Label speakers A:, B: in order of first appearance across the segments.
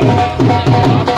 A: Música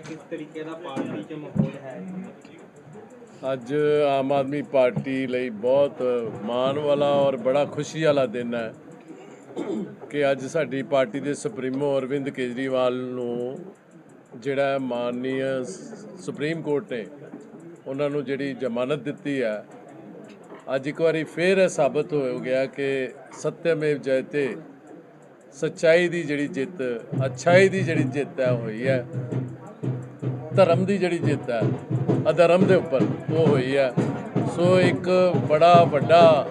A: ਕਿਸ ਤਰੀਕੇ ਦਾ ਪਾਰਟੀ 'ਚ ਮਾਹੌਲ ਹੈ?
B: ਅੱਜ ਆਮ ਆਦਮੀ ਪਾਰਟੀ ਲਈ ਬਹੁਤ ਮਾਣ ਵਾਲਾ ਔਰ ਬੜਾ ਖੁਸ਼ੀ ਵਾਲਾ ਦਿਨ ਹੈ ਕਿ ਅੱਜ ਸਾਡੀ ਪਾਰਟੀ ਦੇ ਸੁਪਰੀਮੋ ਅਰਵਿੰਦ ਕੇਜਰੀਵਾਲ ਨੂੰ ਜਿਹੜਾ ਹੈ ਮਾਨਨੀय ਸੁਪਰੀਮ ਕੋਰਟ ਨੇ ਉਹਨਾਂ ਨੂੰ ਜਿਹੜੀ ਜ਼ਮਾਨਤ ਦਿੱਤੀ ਹੈ, ਅੱਜ ਇੱਕ ਵਾਰੀ ਫੇਰ ਇਹ ਸਾਬਤ ਹੋ ਗਿਆ ਕਿ ਸਤਿਅਮੇਵ ਜਯਤੇ ਸੱਚਾਈ ਦੀ ਜਿਹੜੀ ਜਿੱਤ, ਅੱਛਾਈ ਦੀ ਜਿਹੜੀ ਜਿੱਤ ਹੈ ਉਹ ਹੋਈ ਹੈ। ਧਰਮ ਦੀ ਜਿਹੜੀ ਜਿੱਤ ਹੈ ਅਧਰਮ ਦੇ ਉੱਪਰ ਉਹ ਹੋਈ ਹੈ। ਸੋ ਇੱਕ ਬੜਾ ਵੱਡਾ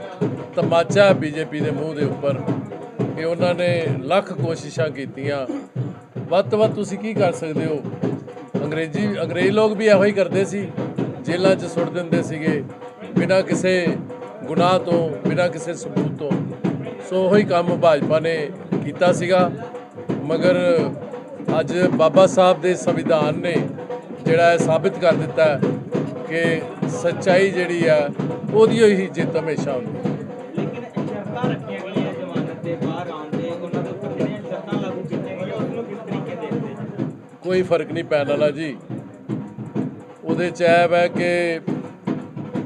B: ਤਮਾਚਾ ਬੀਜੇਪੀ ਦੇ ਮੂੰਹ ਦੇ ਉੱਪਰ ਕਿ ਉਹਨਾਂ ਨੇ ਲੱਖ ਕੋਸ਼ਿਸ਼ਾਂ ਕੀਤੀਆਂ। ਵੱਧ ਤੋਂ ਵੱਧ ਤੁਸੀਂ ਕੀ ਕਰ ਸਕਦੇ ਹੋ? ਅੰਗਰੇਜ਼ੀ, ਅੰਗਰੇਜ਼ ਲੋਕ ਵੀ ਇਹੋ ਹੀ ਕਰਦੇ ਸੀ, ਜੇਲ੍ਹਾਂ 'ਚ ਸੁੱਟ ਦਿੰਦੇ ਸੀਗੇ, ਬਿਨਾਂ ਕਿਸੇ ਗੁਨਾਹ ਤੋਂ, ਬਿਨਾਂ ਕਿਸੇ ਸਬੂਤ ਤੋਂ। ਸੋ ਉਹੀ ਕੰਮ ਭਾਜਪਾ ਨੇ ਕੀਤਾ ਸੀਗਾ। ਮਗਰ ਅੱਜ ਬਾਬਾ ਸਾਹਿਬ ਦੇ ਸੰਵਿਧਾਨ ਨੇ ਜਿਹੜਾ ਇਹ ਸਾਬਿਤ ਕਰ ਦਿੱਤਾ ਹੈ ਕਿ ਸੱਚਾਈ ਜਿਹੜੀ ਆ ਉਹਦੀ ਹੀ ਜਿੱਤ ਹਮੇਸ਼ਾ ਹੁੰਦੀ ਹੈ।
A: ਲੇਕਿਨ ਸ਼ਰਤਾਂ ਰੱਖੀਆਂ ਗਈਆਂ ਜ਼ਮਾਨਤ ਦੇ ਬਾਹਰ ਆਉਣ ਦੇ ਉਹਨਾਂ ਦੇ ਉੱਪਰ ਜਿਹੜੀਆਂ ਸ਼ਰਤਾਂ ਲਾਗੂ ਕੀਤੀਆਂ ਗਈਆਂ ਉਸ ਨੂੰ ਕਿਸ ਤਰੀਕੇ ਦੇਖਦੇ ਜੀ
B: ਕੋਈ ਫ਼ਰਕ ਨਹੀਂ ਪੈਣ ਵਾਲਾ ਜੀ। ਉਹਦੇ ਚ ਇਹ ਹੈ ਕਿ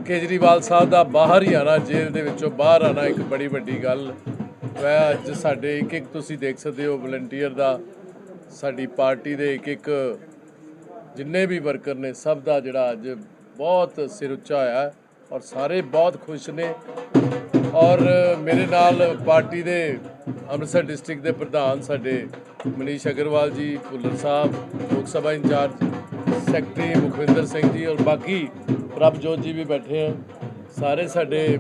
B: ਕੇਜਰੀਵਾਲ ਸਾਹਿਬ ਦਾ ਬਾਹਰ ਹੀ ਆਣਾ ਜੇਲ੍ਹ ਦੇ ਵਿੱਚੋਂ ਬਾਹਰ ਆਣਾ ਇੱਕ ਬੜੀ ਵੱਡੀ ਗੱਲ। ਵੈ ਅੱਜ ਸਾਡੇ ਇੱਕ ਇੱਕ ਤੁਸੀਂ ਦੇਖ ਸਕਦੇ ਹੋ ਵਲੰਟੀਅਰ ਦਾ ਸਾਡੀ ਪਾਰਟੀ ਦੇ ਇੱਕ ਇੱਕ ਜਿੰਨੇ ਵੀ ਵਰਕਰ ਨੇ, ਸਭ ਦਾ ਜਿਹੜਾ ਅੱਜ ਬਹੁਤ ਸਿਰ ਉੱਚਾ ਹੋਇਆ ਔਰ ਸਾਰੇ ਬਹੁਤ ਖੁਸ਼ ਨੇ। ਔਰ ਮੇਰੇ ਨਾਲ ਪਾਰਟੀ ਦੇ ਅੰਮ੍ਰਿਤਸਰ ਡਿਸਟ੍ਰਿਕਟ ਦੇ ਪ੍ਰਧਾਨ ਸਾਡੇ ਮਨੀਸ਼ ਅਗਰਵਾਲ ਜੀ, ਭੁੱਲਰ ਸਾਹਿਬ, ਲੋਕ ਸਭਾ ਇੰਚਾਰਜ, ਸੈਕਟਰੀ ਮੁਖਵਿੰਦਰ ਸਿੰਘ ਜੀ ਔਰ ਬਾਕੀ ਪ੍ਰਭਜੋਤ ਜੀ ਵੀ ਬੈਠੇ ਆ। ਸਾਰੇ ਸਾਡੇ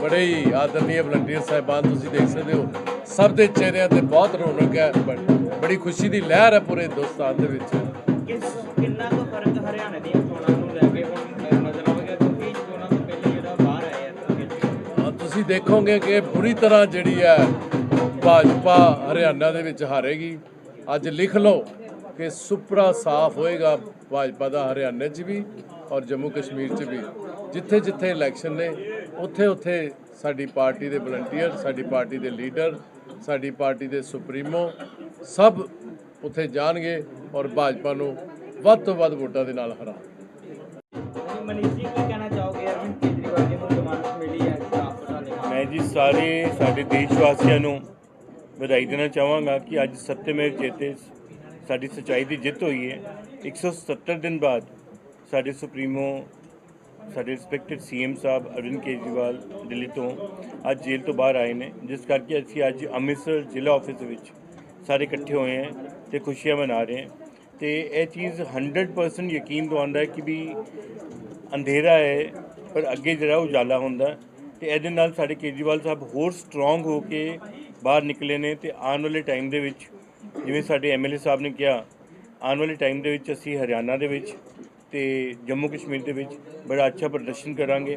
B: ਬੜੇ ਹੀ ਆਦਰਨੀय ਵਲੰਟੀਅਰ ਸਾਹਿਬਾਨ ਤੁਸੀਂ ਦੇਖ ਸਕਦੇ ਹੋ। ਸਭ ਦੇ ਚਿਹਰਿਆਂ ਤੇ ਬਹੁਤ ਰੌਣਕ ਹੈ ਬੜੀ ਖੁਸ਼ੀ ਦੀ ਲਹਿਰ ਹੈ ਪੂਰੇ ਹਿੰਦੁਸਤਾਨ ਦੇ ਵਿੱਚ।
A: ਕਿਸ ਕਿੰਨਾ ਕੁ ਫ਼ਰਕ ਹਰਿਆਣਾ ਦੀਆਂ ਚੋਣਾਂ ਨੂੰ ਲੈ ਕੇ ਹੁਣ ਨਜ਼ਰ ਆਵੇਗਾ ਕਿਉਂਕਿ ਚੋਣਾਂ ਤੋਂ ਪਹਿਲੇ ਜਿਹੜਾ ਬਾਹਰ ਆਏ ਆ ਕੇਜਰੀਵਾਲ
B: ਹਾਂ, ਤੁਸੀਂ ਦੇਖੋਗੇ ਕਿ ਪੂਰੀ ਤਰ੍ਹਾਂ ਜਿਹੜੀ ਹੈ ਭਾਜਪਾ ਹਰਿਆਣਾ ਦੇ ਵਿੱਚ ਹਾਰੇਗੀ। ਅੱਜ ਲਿਖ ਲਓ ਕਿ ਸੁਪਰਾ ਸਾਫ਼ ਹੋਏਗਾ ਭਾਜਪਾ ਦਾ ਹਰਿਆਣਾ 'ਚ ਵੀ ਔਰ ਜੰਮੂ ਕਸ਼ਮੀਰ 'ਚ ਵੀ। ਜਿੱਥੇ ਜਿੱਥੇ ਇਲੈਕਸ਼ਨ ਨੇ ਉੱਥੇ ਉੱਥੇ ਸਾਡੀ ਪਾਰਟੀ ਦੇ ਵਲੰਟੀਅਰ ਸਾਡੀ ਪਾਰਟੀ ਦੇ ਲੀਡਰ ਸਾਡੀ ਪਾਰਟੀ ਦੇ ਸੁਪਰੀਮੋ ਸਭ ਉੱਥੇ ਜਾਣਗੇ ਔਰ ਭਾਜਪਾ ਨੂੰ ਵੱਧ ਤੋਂ ਵੱਧ ਵੋਟਾਂ ਦੇ ਨਾਲ ਹਰਾਉਣਗੇ
A: ਮਨੀਸ਼ ਜੀ ਕੀ ਕਹਿਣਾ ਚਾਹੋਗੇ? ਅਰਵਿੰਦ ਕੇਜਰੀਵਾਲ ਜੀ ਨੂੰ ਜ਼ਮਾਨਤ ਮਿਲੀ ਹੈ ਸ਼ਰਾਬ ਘੁਟਾਲੇ
C: ਜੀ ਸਾਰੇ ਸਾਡੇ ਦੇਸ਼ ਵਾਸੀਆਂ ਨੂੰ ਵਧਾਈ ਦੇਣਾ ਚਾਹਾਂਗਾ ਕਿ ਅੱਜ ਸੱਤਿਅਮੇਵ ਜਯਤੇ ਸਾਡੀ ਸੱਚਾਈ ਦੀ ਜਿੱਤ ਹੋਈ ਹੈ। 170 ਦਿਨ ਬਾਅਦ ਸਾਡੇ ਸੁਪਰੀਮੋ ਸਾਡੇ ਰਿਸਪੈਕਟਡ ਸੀਐਮ ਸਾਹਿਬ, ਅਰਵਿੰਦ ਕੇਜਰੀਵਾਲ, ਦਿੱਲੀ ਤੋਂ ਅੱਜ ਜੇਲ੍ਹ ਤੋਂ ਬਾਹਰ ਆਏ ਨੇ। ਜਿਸ ਕਰਕੇ ਅਸੀਂ ਅੱਜ ਅੰਮ੍ਰਿਤਸਰ ਜ਼ਿਲ੍ਹਾ ਆਫਿਸ ਵਿੱਚ ਸਾਰੇ ਇਕੱਠੇ ਹੋਏ ਹਾਂ ਤੇ ਖੁਸ਼ੀਆਂ ਮਨਾ ਰਹੇ ਹਾਂ। ਤੇ ਇਹ ਚੀਜ਼ 100% ਯਕੀਨ ਦਿਵਾਉਂਦਾ ਹੈ ਕਿ ਵੀ ਅੰਧੇਰਾ ਹੈ, ਪਰ ਅੱਗੇ ਜਿਹੜਾ ਉਜਾਲਾ ਹੁੰਦਾ ਹੈ। ਤੇ ਇਹਦੇ ਨਾਲ ਸਾਡੇ ਕੇਜਰੀਵਾਲ ਸਾਹਿਬ ਹੋਰ ਸਟਰੋਂਗ ਹੋ ਕੇ ਬਾਹਰ ਨਿਕਲੇ ਨੇ ਤੇ ਆਉਣ ਵਾਲੇ ਟਾਈਮ ਦੇ ਵਿੱਚ, ਜਿਵੇਂ ਸਾਡੇ ਐਮਐਲਏ ਸਾਹਿਬ ਨੇ ਕਿਹਾ, ਆਉਣ ਵਾਲੇ ਟਾਈਮ ਦੇ ਵਿੱਚ ਅਸੀਂ ਹਰਿਆਣਾ ਦੇ ਵਿੱਚ ਤੇ ਜੰਮੂ ਕਸ਼ਮੀਰ ਦੇ ਵਿੱਚ ਬੜਾ ਅੱਛਾ ਪ੍ਰਦਰਸ਼ਨ ਕਰਾਂਗੇ।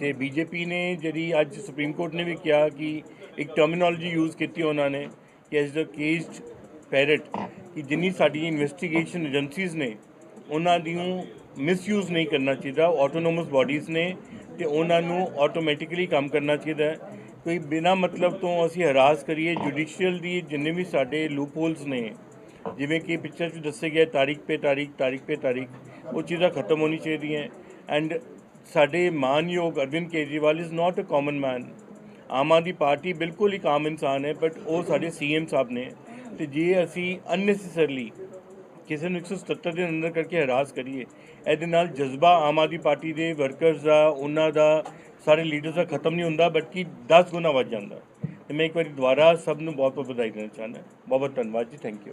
C: ਤੇ ਬੀਜੇਪੀ ਨੇ ਜਿਹੜੀ ਅੱਜ ਸੁਪਰੀਮ ਕੋਰਟ ਨੇ ਵੀ ਕਿਹਾ ਕਿ ਇੱਕ ਟਰਮੀਨੋਲੋਜੀ ਯੂਜ਼ ਕੀਤੀ ਉਹਨਾਂ ਨੇ ਕਿ ਐਸ ਦ ਕੇਸਡ ਪੈਰਟ ਕਿ ਜਿੰਨੀ ਸਾਡੀ ਇਨਵੈਸਟੀਗੇਸ਼ਨ ਏਜੰਸੀਜ਼ ਨੇ, ਉਹਨਾਂ ਦੀ ਮਿਸਯੂਜ਼ ਨਹੀਂ ਕਰਨਾ ਚਾਹੀਦਾ ਆਟੋਨੋਮਸ ਬਾਡੀਜ਼ ਨੇ ਤੇ ਉਹਨਾਂ ਨੂੰ ਆਟੋਮੈਟਿਕਲੀ ਕੰਮ ਕਰਨਾ ਚਾਹੀਦਾ। ਕੋਈ ਬਿਨਾ ਮਤਲਬ ਤੋਂ ਅਸੀਂ ਹਰਾਸ ਕਰੀਏ ਜੁਡੀਸ਼ੀਅਲ ਦੀ ਜਿੰਨੇ ਵੀ ਸਾਡੇ ਲੂਪਹੋਲਸ ਨੇ ਜਿਵੇਂ ਕਿ ਪਿਕਚਰ 'ਚ ਦੱਸੇ ਗਿਆ ਤਾਰੀਖ ਪੇ ਤਾਰੀਖ ਤਾਰੀਖ ਪੇ ਤਾਰੀਖ, ਉਹ ਚੀਜ਼ਾਂ ਖਤਮ ਹੋਣੀ ਚਾਹੀਦੀਆਂ ਐਂਡ ਸਾਡੇ ਮਾਨਯੋਗ Arvind Kejriwal is not a common man Aam Aadmi Party ਬਿਲਕੁਲ ਹੀ ਆਮ ਇਨਸਾਨ ਹੈ ਬਟ ਉਹ ਸਾਡੇ ਸੀਐਮ ਸਾਹਿਬ ਨੇ। ਤੇ ਜੇ ਅਸੀਂ ਅਨਨੈਸੈਸਰਲੀ ਕਿਸੇ ਨੂੰ 177 ਦੇ ਅੰਦਰ ਕਰਕੇ ਹਰਾਸ ਕਰੀਏ, ਇਹਦੇ ਨਾਲ ਜਜ਼ਬਾ ਆਮ ਆਦਮੀ ਪਾਰਟੀ ਦੇ ਵਰਕਰਸ ਦਾ, ਉਹਨਾਂ ਦਾ, ਸਾਰੇ ਲੀਡਰਸ ਦਾ ਖਤਮ ਨਹੀਂ ਹੁੰਦਾ ਬਲਕਿ 10 ਗੁਣਾ ਵੱਧ ਜਾਂਦਾ। ਤੇ ਮੈਂ ਇੱਕ ਵਾਰੀ ਦੁਬਾਰਾ ਸਭ ਨੂੰ ਬਹੁਤ ਬਹੁਤ ਵਧਾਈ ਦੇਣਾ ਚਾਹੁੰਦਾ। ਬਹੁਤ ਬਹੁਤ ਧੰਨਵਾਦ ਜੀ ਥੈਂਕ ਯੂ